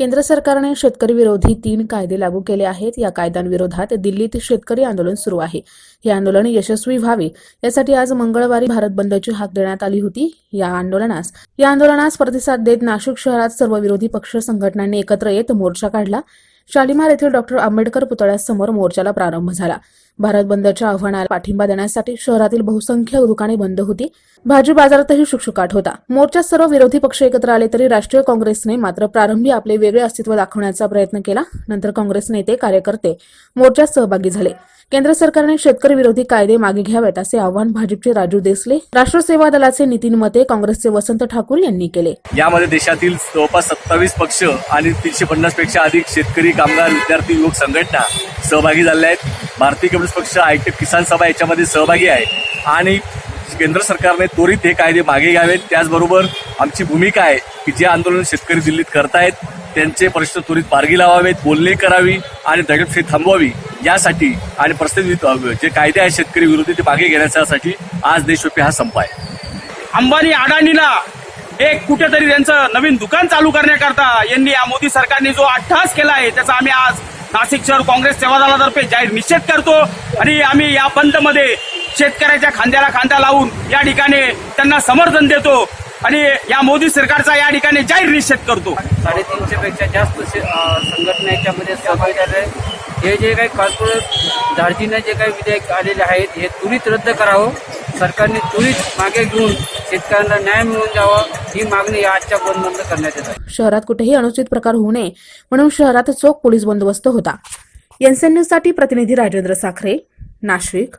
केंद्र सरकारने शेतकरी विरोधी तीन कायदे लागू केले आहेत. या कायद्यांविरोधात दिल्लीत शेतकरी आंदोलन सुरू आहे. हे आंदोलन यशस्वी व्हावे यासाठी आज मंगळवारी भारत बंदची हाक देण्यात आली होती. या आंदोलनास या आंदोलनास प्रतिसाद देत नाशिक शहरात सर्व विरोधी पक्ष संघटनांनी एकत्र येत मोर्चा काढला. शालिमार येथील डॉक्टर आंबेडकर पुतळ्यासमोर मोर्चाला प्रारंभ झाला. भारत बंदच्या आव्हानाला पाठिंबा देण्यासाठी शहरातील बहुसंख्य दुकाने बंद होती. भाजी बाजारातही शुकशुकाट होता. मोर्चात सर्व विरोधी पक्ष एकत्र आले तरी राष्ट्रीय काँग्रेसने मात्र प्रारंभी आपले वेगळे अस्तित्व दाखवण्याचा प्रयत्न केला. नंतर काँग्रेस नेते कार्यकर्ते मोर्चात सहभागी झाले. केंद्र सरकारने शेतकरी विरोधी कायदे मागे घ्यावेत असे आवाहन भाजपचे राजू देसले राष्ट्र सेवा दलाचे नितीन मते काँग्रेसचे वसंत ठाकूर यांनी केले. यामध्ये देशातील जवळपास सत्तावीस पक्ष आणि तीनशे पन्नासपेक्षा अधिक शेतकरी कामगार विद्यार्थी युवक संघटना सहभागी झालेल्या आहेत. भारतीय कम्युनिस्ट पक्ष आयटी किसान सभा याच्यामध्ये सहभागी आहे. आणि केंद्र सरकारने त्वरित हे कायदे मागे घ्यावेत. त्याचबरोबर आमची भूमिका आहे की जे आंदोलन शेतकरी दिल्लीत करतायत त्यांचे प्रश्न त्वरित मार्गी लावावेत बोलणी करावी आणि दगडफेक थांबवावी. यासाठी आणि प्रस्तावित जे कायदे आहेत शेतकरी विरोधी ते मागे घेण्यासाठी आज देशव्यापी हा संप आहे. अंबानी अडाणीला एक कुठेतरी त्यांचं नवीन दुकान चालू करण्याकरता यांनी या मोदी सरकारने जो अट्टहास केला आहे त्याचा आम्ही आज नाशिक शहर काँग्रेस सेवा दलातर्फे जाहीर निषेध करतो. आणि आम्ही या बंदमध्ये शेतकऱ्याच्या खांद्याला खांदा लावून या ठिकाणी त्यांना समर्थन देतो. आणि या मोदी सरकारचा या ठिकाणी जाहीर निषेध करतो. साडेतीनशे पेक्षा जास्त संघटना याच्यामध्ये सहभागी झाले. हे जे काही कॉर्पोरेट धार्जीने जे काही विधेयक आलेले आहेत हे त्वरित रद्द करावं. सरकारने त्वरित मागे घेऊन शेतकऱ्यांना न्याय मिळवून द्यावा ही मागणी या आजच्या बंद करण्यात येत शहरात कुठेही अनुचित प्रकार होऊ नये म्हणून शहरात चोख पोलीस बंदोबस्त होता. एनसीएन न्यूजसाठी प्रतिनिधी राजेंद्र साखरे नाशिक.